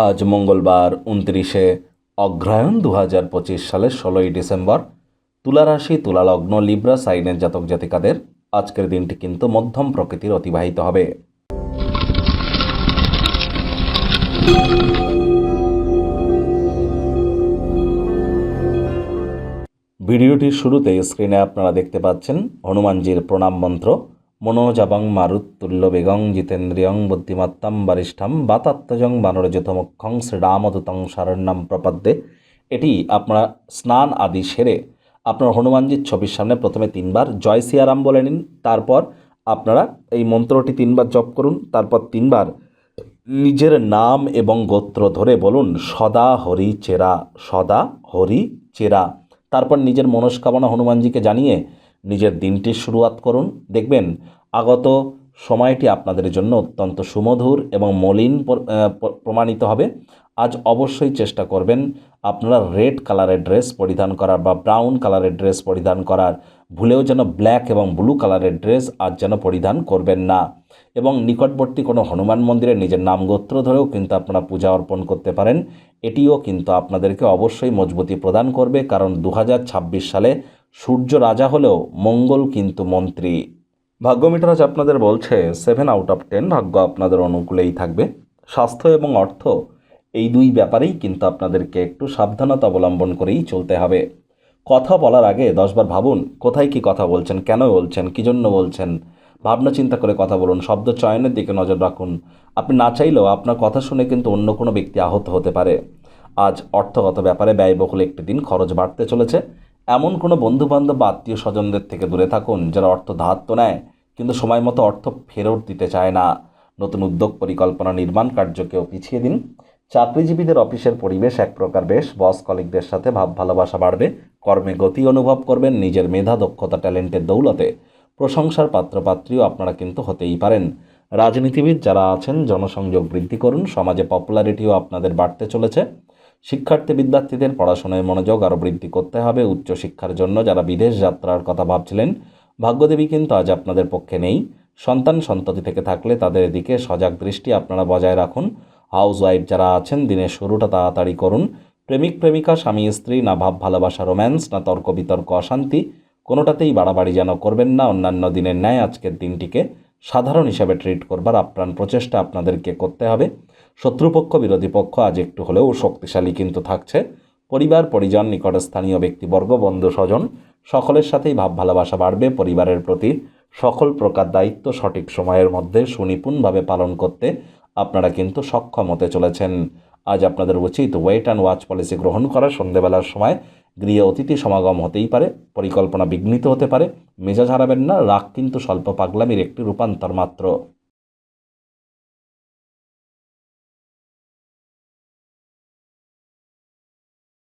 আজ মঙ্গলবার উনত্রিশে অগ্রহায়ণ দু হাজার পঁচিশ সালের ষোলোই ডিসেম্বর। তুলা রাশি তুলা লিব্রা, সাইনের জাতক জাতিকাদের আজকের দিনটি কিন্তু মধ্যম প্রকৃতির অতিবাহিত হবে। ভিডিওটির শুরুতে স্ক্রিনে আপনারা দেখতে পাচ্ছেন হনুমানজির প্রণাম মন্ত্র। মনোজাবং মারুত্তুল্য বেগং জিতেন্দ্রিয়ং বুদ্ধিমত্তাম বারিষ্ঠাম বাতাত্মজং বানরযতমক্ষং শ্রীরামদূতং শরণ্যম প্রপদ্যে। এটি আপনারা স্নান আদি সেরে আপনার হনুমানজির ছবির সামনে প্রথমে তিনবার জয় সিয়ারাম বলে নিন, তারপর আপনারা এই মন্ত্রটি তিনবার জপ করুন, তারপর তিনবার নিজের নাম এবং গোত্র ধরে বলুন, সদা হরি চেরা, সদা হরি চেরা। তারপর নিজের মনস্কামনা হনুমানজিকে জানিয়ে নিজের দিনটির শুরুয়াত করুন। দেখবেন, আগত সময়টি আপনাদের জন্য অত্যন্ত সুমধুর এবং মলিন প্রমাণিত হবে। আজ অবশ্যই চেষ্টা করবেন আপনারা রেড কালারের ড্রেস পরিধান করার বা ব্রাউন কালারের ড্রেস পরিধান করার। ভুলেও যেন ব্ল্যাক এবং ব্লু কালারের ড্রেস আজ যেন পরিধান করবেন না। এবং নিকটবর্তী কোনো হনুমান মন্দিরে নিজের নাম গোত্র ধরেও কিন্তু আপনারা পূজা অর্পণ করতে পারেন। এটিও কিন্তু আপনাদেরকে অবশ্যই মজবুতি প্রদান করবে, কারণ দু হাজার ছাব্বিশ সালে সূর্য রাজা হলেও মঙ্গল কিন্তু মন্ত্রী। ভাগ্যমিটার আজ আপনাদের বলছে সেভেন আউট অফ টেন ভাগ্য আপনাদের অনুকূলেই থাকবে। স্বাস্থ্য এবং অর্থ, এই দুই ব্যাপারেই কিন্তু আপনাদেরকে একটু সাবধানতা অবলম্বন করেই চলতে হবে। কথা বলার আগে দশবার ভাবুন, কোথায় কি কথা বলছেন কেন বলছেন, কী জন্য বলছেন? ভাবনা চিন্তা করে কথা বলুন, শব্দ চয়নের দিকে নজর রাখুন। আপনি না চাইলেও আপনার কথা শুনে কিন্তু অন্য কোনো ব্যক্তি আহত হতে পারে। আজ অর্থগত ব্যাপারে ব্যয়বহুল একটি দিন খরচ বাড়তে চলেছে। এমন কোনো বন্ধুবান্ধব বা আত্মীয় স্বজনদের থেকে দূরে থাকুন যারা অর্থ ধার নেয়, কিন্তু সময় মতো অর্থ ফেরত দিতে চায় না। নতুন উদ্যোগ পরিকল্পনা নির্মাণ কার্যকেও পিছিয়ে দিন। চাকরিজীবীদের অফিসের পরিবেশ এক প্রকার বেশ। বস কলিকদের সাথে ভাব ভালোবাসা বাড়বে। কর্মে গতি অনুভব করবেন নিজের মেধা, দক্ষতা, ট্যালেন্টের দৌলতে। প্রশংসার পাত্রপাত্রীও আপনারা কিন্তু হতেই পারেন। রাজনীতিবিদ যারা আছেন, জনসংযোগ বৃদ্ধি করুন। সমাজে পপুলারিটিও আপনাদের বাড়তে চলেছে। শিক্ষার্থী বিদ্যার্থীদের পড়াশোনায় মনোযোগ আরও বৃদ্ধি করতে হবে। উচ্চশিক্ষার জন্য যারা বিদেশ যাত্রার কথা ভাবছিলেন, ভাগ্যদেবী কিন্তু আজ আপনাদের পক্ষে নেই। সন্তান সন্ততি থেকে থাকলে তাদের দিকে সজাগ দৃষ্টি আপনারা বজায় রাখুন। হাউস ওয়াইফ যারা আছেন, দিনের শুরুটা তাড়াতাড়ি করুন। প্রেমিক, প্রেমিকা, স্বামী, স্ত্রী, না ভাব, ভালোবাসা, রোম্যান্স, না তর্ক, বিতর্ক, অশান্তি, কোনোটাতেই বাড়াবাড়ি যেন করবেন না। অন্যান্য দিনের ন্যায় আজকের দিনটিকে সাধারণ হিসাবে ট্রিট করবার আপ্রাণ প্রচেষ্টা আপনাদেরকে করতে হবে। শত্রুপক্ষ, বিরোধী পক্ষ আজ একটু হলেও শক্তিশালী কিন্তু থাকছে। পরিবার, পরিজন, নিকটস্থানীয় ব্যক্তিবর্গ, বন্ধু, স্বজন, সকলের সাথেই ভাব ভালোবাসা বাড়বে। পরিবারের প্রতি সকল প্রকার দায়িত্ব সঠিক সময়ের মধ্যে সুনিপুণভাবে পালন করতে আপনারা কিন্তু সক্ষম হতে চলেছেন। আজ আপনাদের উচিত ওয়েট অ্যান্ড ওয়াচ পলিসি গ্রহণ করা। সন্ধেবেলার সময় গৃহে অতিথি সমাগম হতেই পারে, পরিকল্পনা বিঘ্নিত হতে পারে। মেজাজ হারাবেন না রাগ কিন্তু স্বল্প পাগলামির একটি রূপান্তর মাত্র।